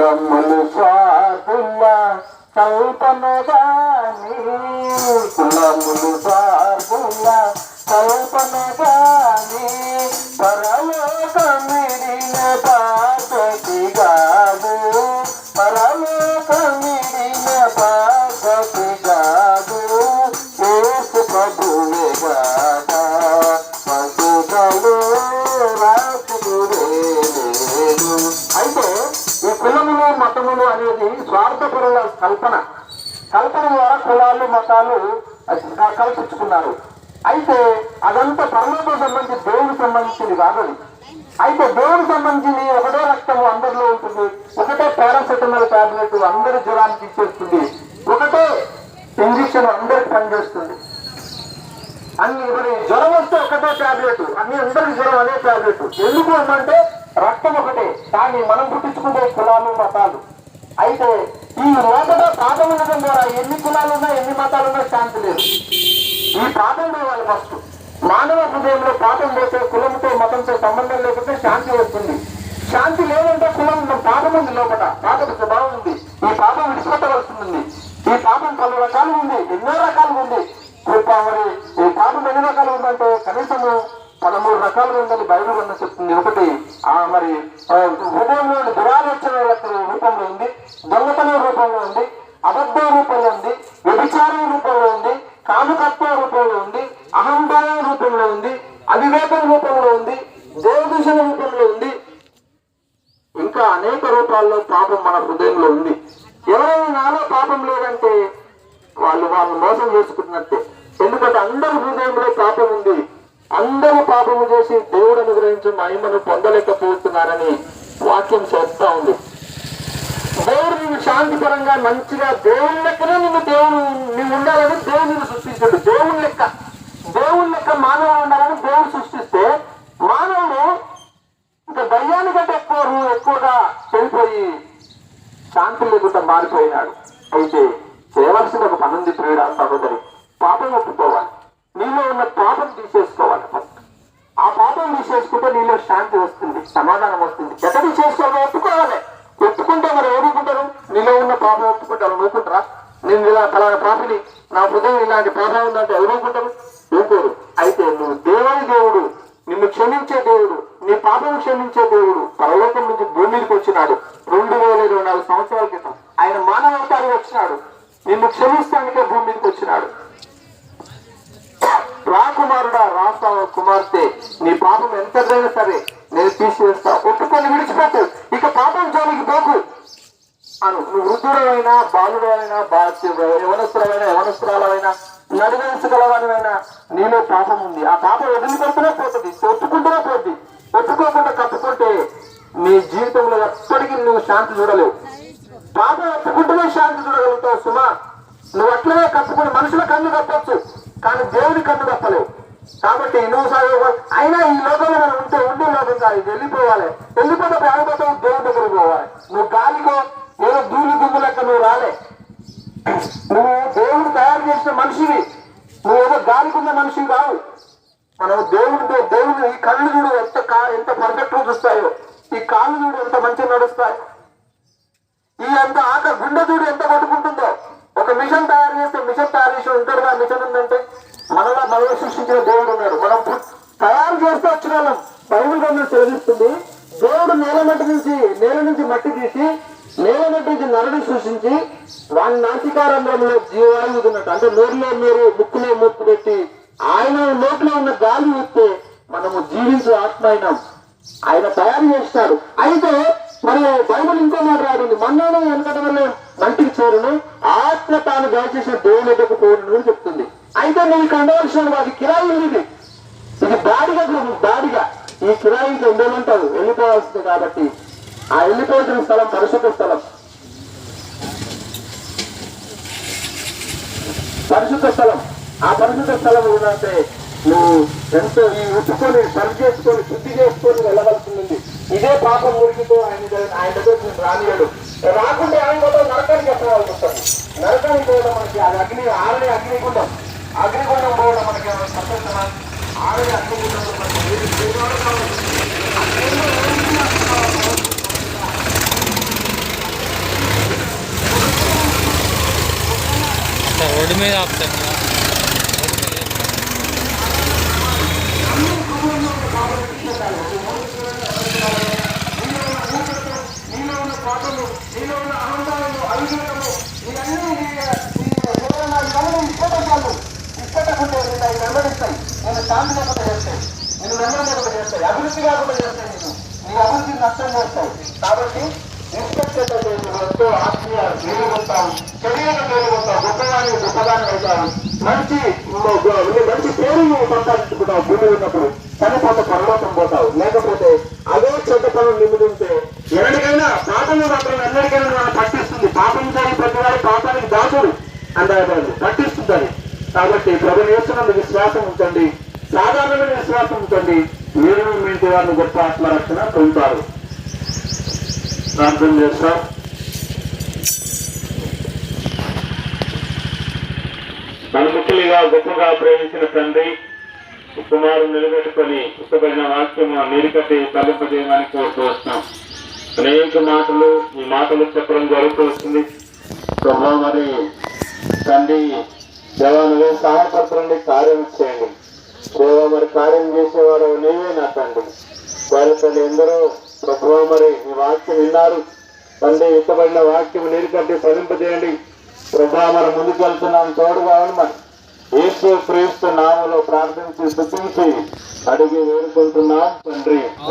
కులములు స్వాతుల కల్పనగాని కులములు స్వాతుల కల్పనగాని అనేది స్వార్థపరుల కల్పన. కల్పన ద్వారా కులాలు మతాలు కల్పించుకున్నారు. అయితే అదంతా పరమాత్మ సంబంధించి దేవుడికి సంబంధించింది కాదు అయితే దేవుడికి సంబంధించింది ఒకటే రక్తము అందరిలో ఉంటుంది. ఒకటే పారాసెటమాల్ టాబ్లెట్ అందరి జ్వరానికి ఇచ్చేస్తుంది. ఒకటే ఇంజక్షన్ అందరికి పనిచేస్తుంది. అన్ని మరి జ్వరం వస్తే ఒకటే టాబ్లెట్ అన్ని అందరికి జ్వరం అదే టాబ్లెట్. ఎందుకు అంటే రక్తం ఒకటే. కానీ మనం పుట్టించుకునే కులాలు మతాలు అయితే ఈ లోపల పాపం ఉండడం ద్వారా ఎన్ని కులాలు ఉన్నా ఎన్ని మతాలు ఉన్నా శాంతి లేదు. ఈ పాపం పోవాలి ఫస్ట్ మానవ హృదయంలో పాపం పోతే కులంతో మతంతో సంబంధం లేకపోతే శాంతి వస్తుంది. శాంతి లేదంటే కులం పాపం ఉంది లోపల పాపం స్వభావం ఉంది ఈ పాపం విడిచిపెట్టవలసింది ఈ పాపం పలు రకాలు ఉంది ఎన్నో రకాలుగా ఉంది కృప మరి ఈ పాపం ఎన్ని రకాలు ఉందంటే కనీసము పదమూడు రకాలుగా ఉందని బైబిల్ గ్రంథం చెప్తుంది ఒకటి ఆ మరి ఆ, హృదయంలోని దురాలోచన రూపంలో ఉంది దొంగతనం రూపంలో ఉంది అబద్ధం రూపంలో ఉంది వ్యభిచారం రూపంలో ఉంది కాముకత్వ రూపంలో ఉంది అహంభావం రూపంలో ఉంది అవివేకం రూపంలో ఉంది దేవదూషణ రూపంలో ఉంది ఇంకా అనేక రూపాల్లో పాపం మన హృదయంలో ఉంది. ఎవరైనా నాలో పాపం లేదంటే వాళ్ళు వాళ్ళు మోసం చేసుకున్నట్టే ఎందుకంటే అందరి హృదయంలో పాపం ఉంది. అందరూ పాపము చేసి దేవుడు అనుగ్రహించి మహిమను పొందలేకపోతున్నారని వాక్యం చెప్తా ఉంది. దేవుడు నిన్ను శాంతిపరంగా మంచిగా దేవుని లెక్కనే నిన్ను దేవుడు నువ్వు ఉండాలని దేవుడు సృష్టించాడు. దేవుని లెక్క దేవుని లెక్క మానవుడు ఉండాలని దేవుడు సృష్టిస్తే మానవుడు ఇంకా దయ్యానికంటే ఎక్కువ రూ- ఎక్కువగా చెడిపోయి శాంతి లేకుండా మారిపోయినాడు. అయితే చేయవలసిన ఒక పనుంది ఉంది సహోదరి. పాపం ఒప్పుకోవాలి. నీలో ఉన్న పాపం తీసేసుకోవాలి ఫస్ట్ ఆ పాపం తీసేసుకుంటే నీలో శాంతి వస్తుంది సమాధానం వస్తుంది. ఎక్కడ తీసేసుకోవాలో ఒప్పుకోవాలి. ఒప్పుకుంటే మరి ఎవరుకుంటారు నీలో ఉన్న పాపం ఒప్పుకుంటారు. నువ్వుకుంటారా నేను ఇలా ఫలానా పాపిని నా హృదయం ఇలాంటి పాపం ఉందంటే ఎవరుకుంటారు ఒప్పుకుంటారు? అయితే నువ్వు దేవుని దేవుడు నిన్ను క్షమించే దేవుడు నీ పాపం క్షమించే దేవుడు పరలోకం నుంచి భూమి మీదకి వచ్చినాడు. రెండు వేల ఇరవై నాలుగు సంవత్సరాల క్రితం ఆయన మానవ అవతారం వచ్చినాడు. నిన్ను క్షమిస్తాను కుమారుడా రాస్తా కుమార్తె? నీ పాపం ఎంతైనా సరే నేను తీసివేస్తా. ఒప్పుకొని విడిచిపెట్టు. ఇక పాపం జోలికి పోకు. అను నువ్వు వృద్ధుడమైనా బాలుడైనా యవనస్తులైనా యవనస్తురాలైనా నడివేసుగలవైనా నీలో పాపం ఉంది. ఆ పాపం వదిలిపెడుతూనే పోతుంది. ఒప్పుకుంటూనే పోతుంది. ఒప్పుకోకుండా కప్పుకుంటే నీ జీవితంలో ఎప్పటికీ నువ్వు శాంతి చూడలేవు. పాపం ఒప్పుకుంటూనే శాంతి చూడగలుగుతావు సుమా. నువ్వు అట్లనే కప్పుకుని మనుషుల కన్ను కప్పచ్చు. వాడు దేవుడి కన్ను తప్పలేవు కాబట్టి నువ్వు సాగు అయినా ఈ లోకంలో మనం ఉంటే ఉండి లోకం కాదు వెళ్ళిపోవాలి. వెళ్ళిపోతే ప్రాణపోతావు దేవుని దగ్గరికి పోవాలి. నువ్వు గాలికో ఏదో దూరి దుమ్ము లెక్క నువ్వు రాలే. నువ్వు దేవుడు తయారు చేసిన మనిషివి. నువ్వు ఏదో గాలికున్న మనిషివి కావు. మనం దేవుడితో దేవుడు ఈ కళ్ళు చూడు ఎంత కా ఎంత పర్ఫెక్ట్గా చూస్తాయో. ఈ కాళ్ళు చూడు ఎంత మంచిగా నడుస్తాయి. ఈ అంత ఆక గుండె చూడు మనలో దేవుడు ఉన్నాడు. మనం తయారు చేస్తే వచ్చిన వాళ్ళం. బైబిల్ గ్రంథం చదివిస్తుంది దేవుడు నేల మట్టి నుంచి నేల నుంచి మట్టి తీసి నేల మట్టి నుంచి నరుని సృష్టించి వాని నాసికారంధ్రంలో జీవాయువు ఉన్నట్టు అంటే నోరులో నోరు ముక్కులో ముక్కు పెట్టి ఆయన లోపల ఉన్న గాలి వస్తే మనము జీవించే ఆత్మ అయినాం. ఆయన తయారు చేస్తాడు అయితే మరి బైబుల్ ఇంకో మాట రాడింది మన్నాడు వెనకట వల్ల మంటికి చేరును ఆత్మ తాను దాచేసిన దేవుని ఎదుకు పోరును చెప్తుంది. అయితే నీకు ఉండవలసిన అది కిరాయి ఉంది ఇది ఇది దాడిగా కాదు, దాడిగా. ఈ కిరాయికి ఉండమంటావు వెళ్ళిపోవాల్సింది కాబట్టి. ఆ వెళ్ళిపోతున్న స్థలం పరిశుద్ధ స్థలం. పరిశుద్ధ స్థలం. ఆ పరిశుద్ధ స్థలం ఏంటంటే నువ్వు ఎంతో ఈ ఉట్టుకొని సరి చేసుకొని శుద్ధి చేసుకొని వెళ్ళవలసింది. ఇదే పాపం మురికితో ఆయన దగ్గర- ఆయన దగ్గర రానియాడు. రాకుంటే ఆయన కూడా నరకానికి ఎక్కవాల్సి వస్తుంది నరకానికి పోవడం మనకి అది అగ్ని ఆరని అగ్నిగుండం. అగ్నిగుండం పోవడం మనకి సంతోషం ఆవిడ అగ్నిగుండంలో రోడ్డు మీద ఆపుతాను నీలో ఉన్న పాటలు నీలో ఉన్న ఆనందం శాంతి లేకుండా చేస్తాయి నేను నెమ్మది లేకుండా చేస్తాయి అభివృద్ధి కాకుండా చేస్తాయి నేను నీ అభివృద్ధి నష్టం చేస్తాయి కాబట్టి నిష్పక్షత చేసి ఎంతో ఆత్మీయ మేలుకుంటాం శరీరం మేలుకుంటాం గొప్పదాన్ని గొప్పదాన్ని అవుతాం మంచి మంచి పేరు నువ్వు సంపాదించుకుంటావు భూమి ఉన్నప్పుడు చనిపోతే పర్వతం పోతావు లేకపోతే అదే చెడ్డ పనులు నిమిదింటే ఎవరికైనా పాపము మాత్రం ఎన్నటికైనా మనం పట్టిస్తుంది పాపం చేయి ప్రతి వారి పాపానికి దాసుడు అందాడు పట్టిస్తుంది కాబట్టి ప్రభు చేస్తున్నందుకు విశ్వాసం ఉంచండి సాధారణమైన విశ్వాసం ఉంచండి మీరు మీటి వారిని గొప్ప ఆత్మరక్షణ పొందుతారు. ప్రార్థన చేస్తాం. నలుముఖులుగా గొప్పగా ప్రేమించిన తండ్రి కుమారు నిలబెట్టుకొని ఇష్టపడిన వాక్యము నీరికట్టి తలుపజేయమని కోరుతూ వస్తున్నాం అనేక మాటలు ఈ మాటలు చెప్పడం జరుగుతూ వస్తుంది. మరి తండ్రి దేవా నువ్వే సహాయపడుతుంది కార్యం చేయండి. దేవా మరి కార్యం చేసేవాడు నీవే నా తండ్రి. వారి ఎందరో ప్రభు మరి ఈ వాక్యం విన్నారు. తండ్రి ఇష్టపడిన వాక్యం నీరికట్టి ఫలింపజేయండి ప్రభా మరి ముందుకు వెళ్తున్నాం తోడుగా మరి. యేసు క్రీస్తు నామలో ప్రార్థించి స్థుతించి అడిగి వేడుకుంటున్నాం తండ్రి.